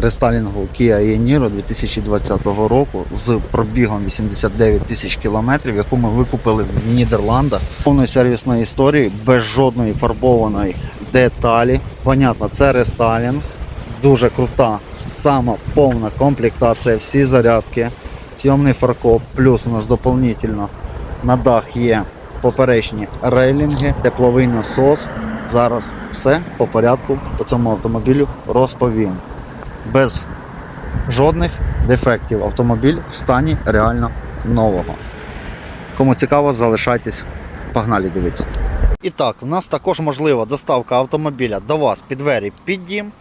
рестайлінгу Kia e-Niro 2020 року з пробігом 89 тисяч кілометрів, яку ми викупили в Нідерландах. Повної сервісної історії, без жодної фарбованої деталі. Понятно, це рестайлінг, дуже крута, сама повна комплектація, всі зарядки, зйомний фаркоп, плюс у нас доповнительно на дах є поперечні рейлінги, тепловий насос. Зараз все по порядку по цьому автомобілю розповім. Без жодних дефектів автомобіль в стані реально нового. Кому цікаво, залишайтесь. Погнали дивитися. І так, у нас також можлива доставка автомобіля до вас під двері під дім.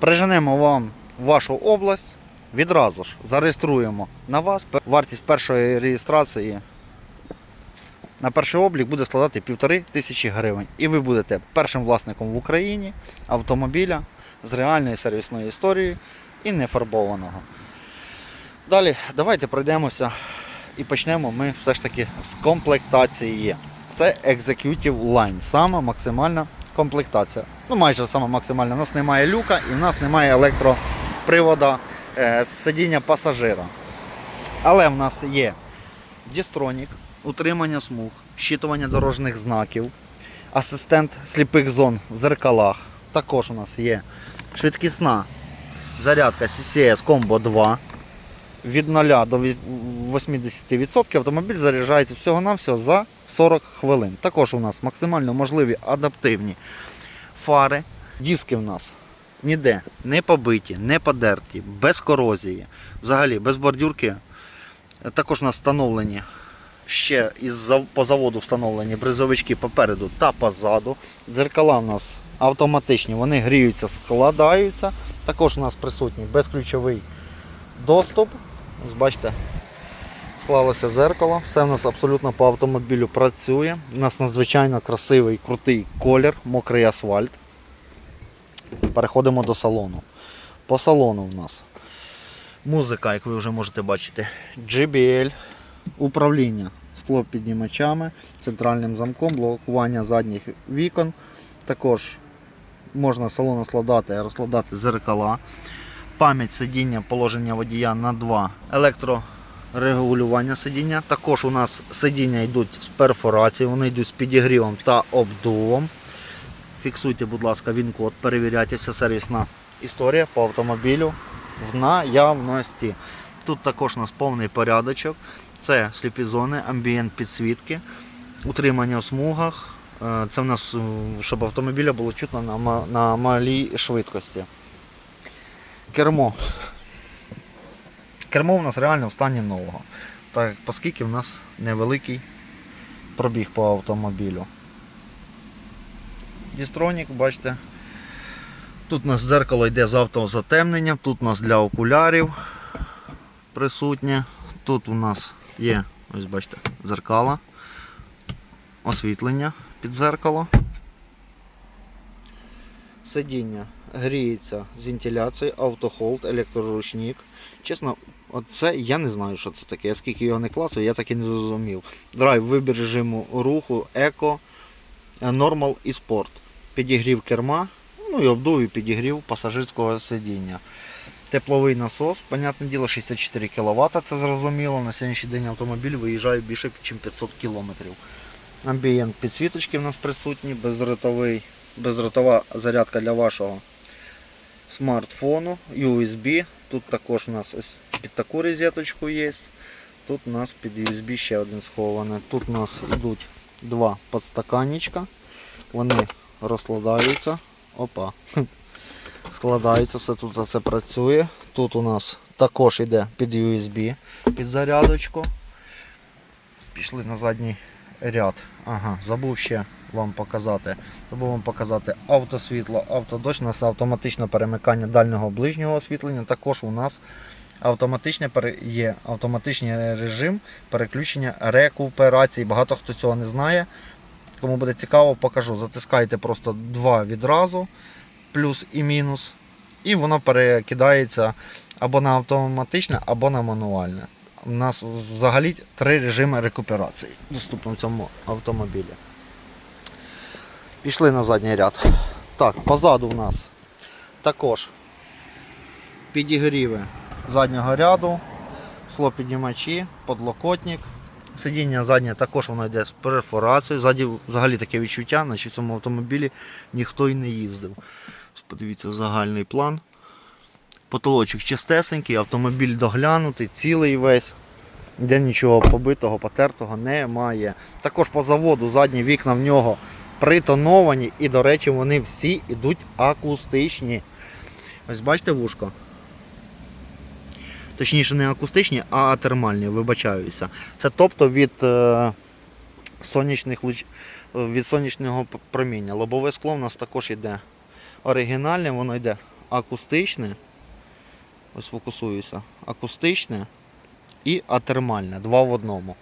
Приженемо вам вашу область. Відразу ж зареєструємо на вас. Вартість першої реєстрації на перший облік буде складати півтори тисячі гривень. І ви будете першим власником в Україні автомобіля з реальною сервісною історією і нефарбованого. Далі давайте пройдемося і почнемо ми все ж таки з комплектації. Це Executive Line, сама максимальна комплектація. Ну, майже сама максимальна. У нас немає люка і в нас немає електропривода е, з сидіння пасажира. Але в нас є дістронік, утримання смуг, щитування дорожніх знаків, асистент сліпих зон в зеркалах. Також у нас є швидкісна зарядка CCS Combo 2. Від 0 до 80% автомобіль заряджається всього-навсього за 40 хвилин. Також у нас максимально можливі адаптивні фари. Диски в нас ніде не побиті, не подерті, без корозії, взагалі без бордюрки. Також у нас встановлені ще із по заводу встановлені бризовички попереду та позаду. Дзеркала у нас автоматичні, вони гріються, складаються. Також у нас присутній безключовий доступ. Ось бачите, склалося зеркало. Все в нас абсолютно по автомобілю працює. У нас надзвичайно красивий, крутий колір, мокрий асфальт. Переходимо до салону. По салону у нас музика, як ви вже можете бачити, JBL, управління склопіднімачами, центральним замком, блокування задніх вікон. Також можна салон складати, розкладати зеркала, пам'ять сидіння, положення водія на 2, електрорегулювання сидіння. Також у нас сидіння йдуть з перфорацією, вони йдуть з підігрівом та обдувом. Фіксуйте, будь ласка, він-код, перевіряйте вся сервісна історія по автомобілю в наявності. Тут також у нас повний порядочок. Це сліпі зони, амбієнт підсвітки, утримання в смугах. Е, Це в нас, е, щоб автомобіля було чутно на, на малій швидкості. Кермо. Кермо у нас реально в стані нового. Так, оскільки в нас невеликий пробіг по автомобілю. Дістронік, бачите. Тут у нас дзеркало йде з автозатемненням, тут у нас для окулярів присутнє. Тут у нас є, ось бачите, дзеркала, освітлення під дзеркало. Сидіння гріється з вентиляцією, автохолд, електроручник. Чесно, оце я не знаю, що це таке. Я скільки його не клацав, я так і не зрозумів. Драйв, вибір режиму руху, еко, нормал і спорт. Підігрів керма, ну і обдув і підігрів пасажирського сидіння. Тепловий насос, понятне діло, 64 кВт, це зрозуміло. На сьогоднішній день автомобіль виїжджає більше, ніж 500 км. Амбієнт підсвіточки в нас присутні, бездротовий, бездротова зарядка для вашого смартфону, USB. Тут також у нас ось під таку розеточку є. Тут у нас під USB ще один схований. Тут у нас йдуть два подстаканничка. Вони розкладаються. Опа. Складаються, все тут це працює. Тут у нас також йде під USB, під зарядочку. Пішли на задній ряд. Ага, забув ще вам показати. Забув вам показати автосвітло, автодощ, у нас автоматичне перемикання дальнього ближнього освітлення. Також у нас автоматичне є автоматичний режим переключення рекуперації. Багато хто цього не знає. Кому буде цікаво, покажу. Затискайте просто два відразу, плюс і мінус. І воно перекидається або на автоматичне, або на мануальне. У нас взагалі три режими рекуперації доступно в цьому автомобілі. Пішли на задній ряд. Так, позаду в нас також підігріви заднього ряду, склопіднімачі, подлокотник. Сидіння заднє також воно йде з перфорацією. Ззаді взагалі таке відчуття, наче в цьому автомобілі ніхто й не їздив. Подивіться загальний план. Потолочок чистесенький, автомобіль доглянутий, цілий весь. Де нічого побитого, потертого немає. Також по заводу задні вікна в нього притоновані і, до речі, вони всі йдуть акустичні. Ось бачите вушко? Точніше, не акустичні, а атермальні, вибачаюся. Це тобто від, е, сонячних луч... від сонячного проміння. Лобове скло в нас також йде оригінальне, воно йде акустичне. Ось фокусуюся. Акустичне і атермальне. Два в одному.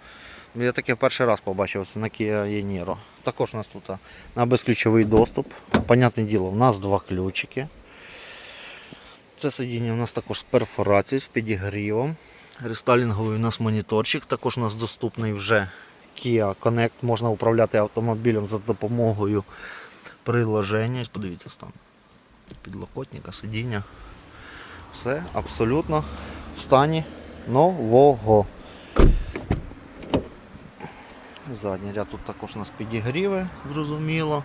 Я таке перший раз побачив це на Kia Yeniro. Також у нас тут на безключовий доступ. Понятне діло, у нас два ключики. Це сидіння у нас також з перфорацією, з підігрівом. Рестайлінговий у нас моніторчик. Також у нас доступний вже Kia Connect. Можна управляти автомобілем за допомогою приложення. Подивіться стан підлокотника, сидіння. Все абсолютно в стані нового. Задній ряд тут також у нас підігріви, зрозуміло.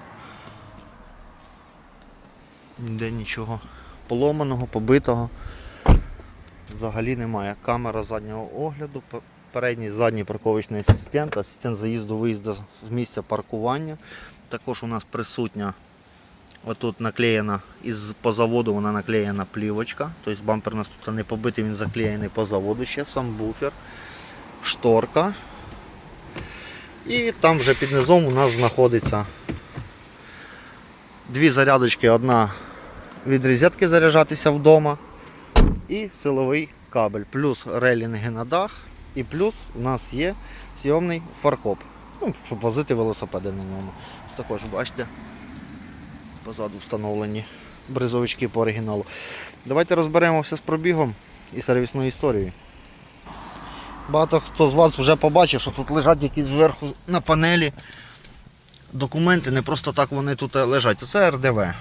Ніде нічого поломаного, побитого. Взагалі немає. Камера заднього огляду, передній задній парковочний асистент, асистент заїзду виїзду з місця паркування. Також у нас присутня отут наклеєна із по заводу вона наклеєна плівочка. Тобто бампер у нас тут не побитий, він заклеєний по заводу ще, сам буфер, шторка. І там вже під низом у нас знаходиться дві зарядочки, одна від розетки заряджатися вдома і силовий кабель, плюс релінги на дах, і плюс у нас є зйомний фаркоп, ну, щоб возити велосипеди на ньому. Ось також бачите, позаду встановлені бризовички по оригіналу. Давайте розберемося з пробігом і сервісною історією. Багато хто з вас вже побачив, що тут лежать якісь зверху на панелі документи, не просто так вони тут лежать. Це РДВ.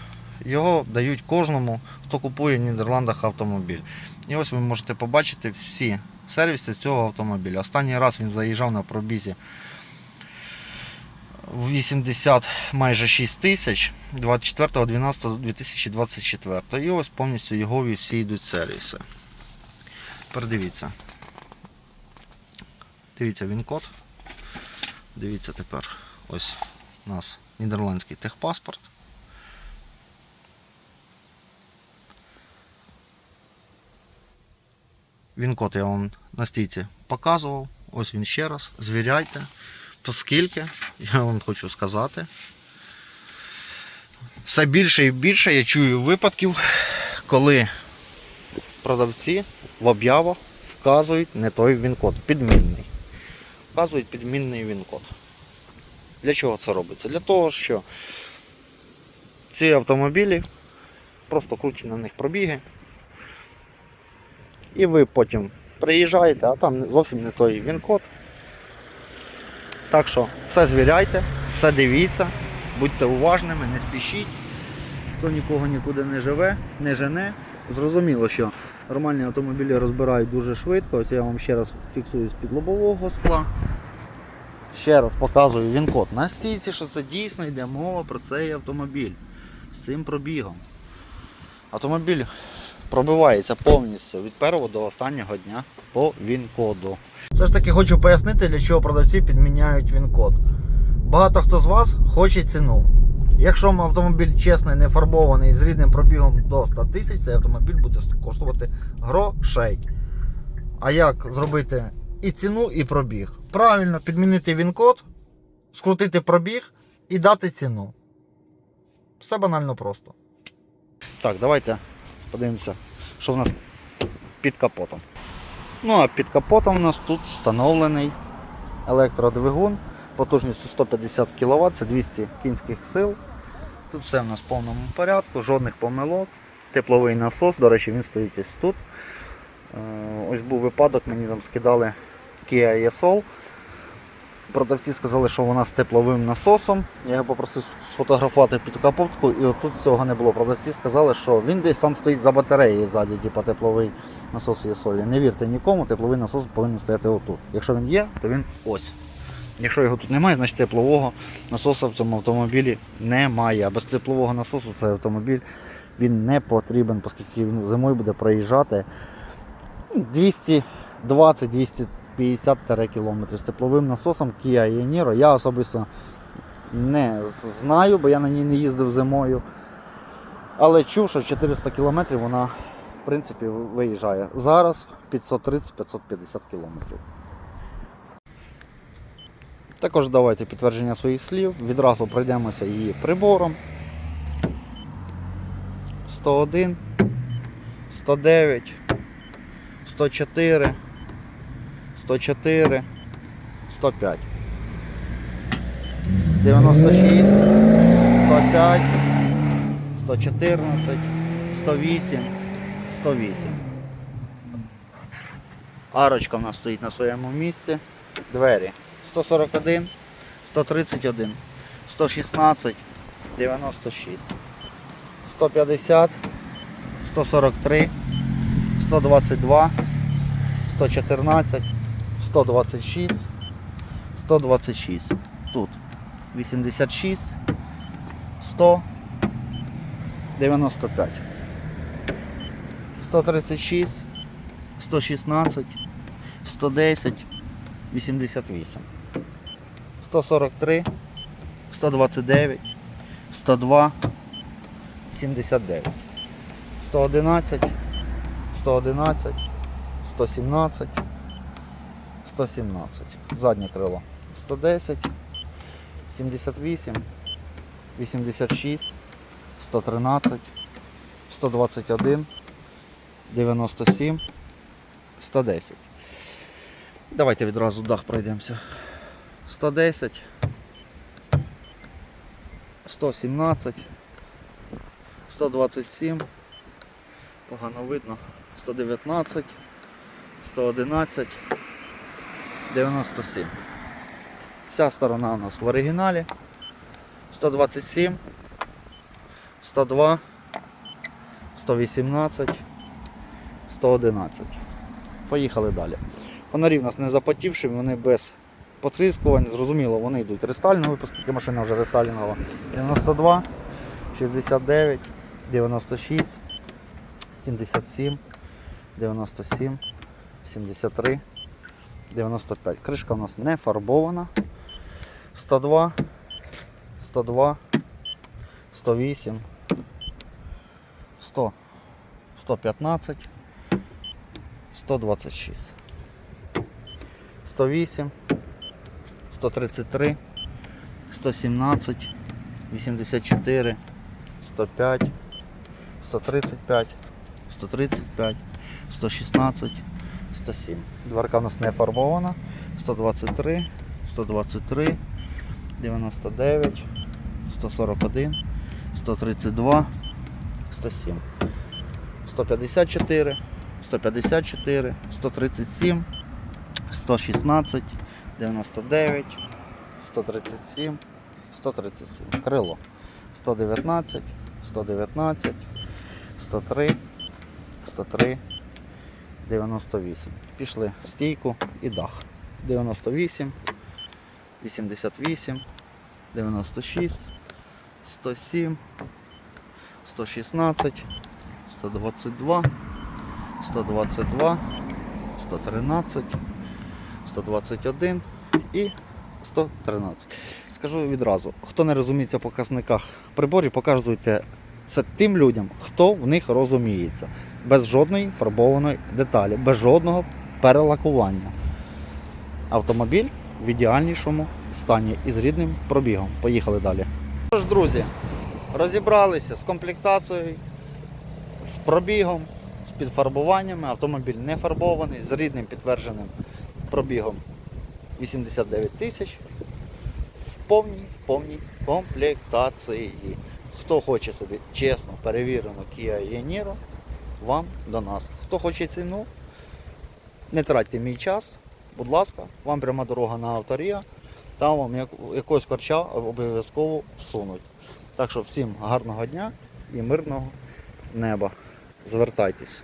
Його дають кожному, хто купує в Нідерландах автомобіль. І ось ви можете побачити всі сервіси цього автомобіля. Останній раз він заїжджав на пробізі 80 майже 6 тисяч 24.12.2024. І ось повністю його всі йдуть сервіси. Передивіться. Дивіться він код. Дивіться тепер. Ось у нас нідерландський техпаспорт. Він код я вам на стійці показував. Ось він ще раз. Звіряйте. Оскільки, я вам хочу сказати. Все більше і більше я чую випадків, коли продавці в об'явах вказують не той він-код, підмінний. Вказують підмінний він-код. Для чого це робиться? Для того, що ці автомобілі просто крутять на них пробіги. І ви потім приїжджаєте, а там зовсім не той він-код. Так що все звіряйте, все дивіться, будьте уважними, не спішіть. Хто нікого нікуди не живе, не жене. Зрозуміло, що нормальні автомобілі розбирають дуже швидко. Ось я вам ще раз фіксую з-під лобового скла. Ще раз показую він код на стійці, що це дійсно йде мова про цей автомобіль з цим пробігом. Автомобіль пробивається повністю від першого до останнього дня по він-коду. Все ж таки хочу пояснити, для чого продавці підміняють він-код. Багато хто з вас хоче ціну. Якщо автомобіль чесний, не фарбований з рідним пробігом до 100 тисяч, цей автомобіль буде коштувати грошей. А як зробити і ціну, і пробіг? Правильно підмінити він-код, скрутити пробіг і дати ціну. Все банально просто. Так, давайте подивимося, що в нас під капотом. Ну а під капотом у нас тут встановлений електродвигун потужністю 150 кВт, це 200 кінських сил. Тут все в нас в повному порядку, жодних помилок. Тепловий насос, до речі, він стоїть ось тут. Е, Ось був випадок, мені там скидали Kia ESOL. Продавці сказали, що вона з тепловим насосом. Я його попросив сфотографувати під капотку, і отут цього не було. Продавці сказали, що він десь там стоїть за батареєю ззаді, типу тепловий насос є солі. Не вірте нікому, тепловий насос повинен стояти отут. Якщо він є, то він ось. Якщо його тут немає, значить теплового насоса в цьому автомобілі немає. А без теплового насосу цей автомобіль він не потрібен, оскільки він зимою буде проїжджати 220-250 км з тепловим насосом Kia e-Niro. Я особисто не знаю, бо я на ній не їздив зимою. Але чув, що 400 км вона в принципі виїжджає. Зараз 530-550 км. Також давайте підтвердження своїх слів. Відразу пройдемося її прибором. 101, 109, 104, 104, 105. 96, 105, 114, 108, 108. Арочка в нас стоїть на своєму місці. Двері 141, 131, 116, 96, 150, 143, 122, 114, 126, 126. Тут. 86, 100, 95, 136, 116, 110, 88, 143, 129, 102, 79, 111, 111, 117, 117. Заднє крило 110, 78, 86, 113, 121, 97, 110. Давайте відразу дах пройдемося. 110, 117, 127, погано видно, 119, 111, 97. Вся сторона у нас в оригіналі. 127, 102, 118, 111. Поїхали далі. Фонарі в нас не запотівші, вони без потріскувань. Зрозуміло, вони йдуть рестайлінгові, оскільки машина вже рестайлінгова. 92, 69, 96, 77, 97, 73, 95. Кришка у нас не фарбована. 102, 102, 108, 100, 115, 126, 108, 133, 117, 84, 105, 135, 135, 116, 107. Дверка у нас не фарбована. 123, 123, 99, 141, 132, 107, 154, 154, 137, 116, 99, 137, 137. Крило 119, 119, 103, 103, 98. Пішли стійку і дах. 98, 88, 96, 107, 116, 122, 122, 113, 121 і 113. Скажу відразу, хто не розуміється в показниках приборів, показуйте це тим людям, хто в них розуміється. Без жодної фарбованої деталі, без жодного перелакування. Автомобіль в ідеальнішому стані і з рідним пробігом. Поїхали далі. Тож, друзі, розібралися з комплектацією, з пробігом, з підфарбуваннями. Автомобіль не фарбований, з рідним підтвердженим пробігом 89 тисяч. В повній, повній комплектації. Хто хоче собі чесно, перевірено Kia e-Niro, вам до нас. Хто хоче ціну, не тратьте мій час, будь ласка, вам пряма дорога на авторія. там вам як- якогось корча обов'язково всунуть. Так що всім гарного дня і мирного неба. Звертайтесь.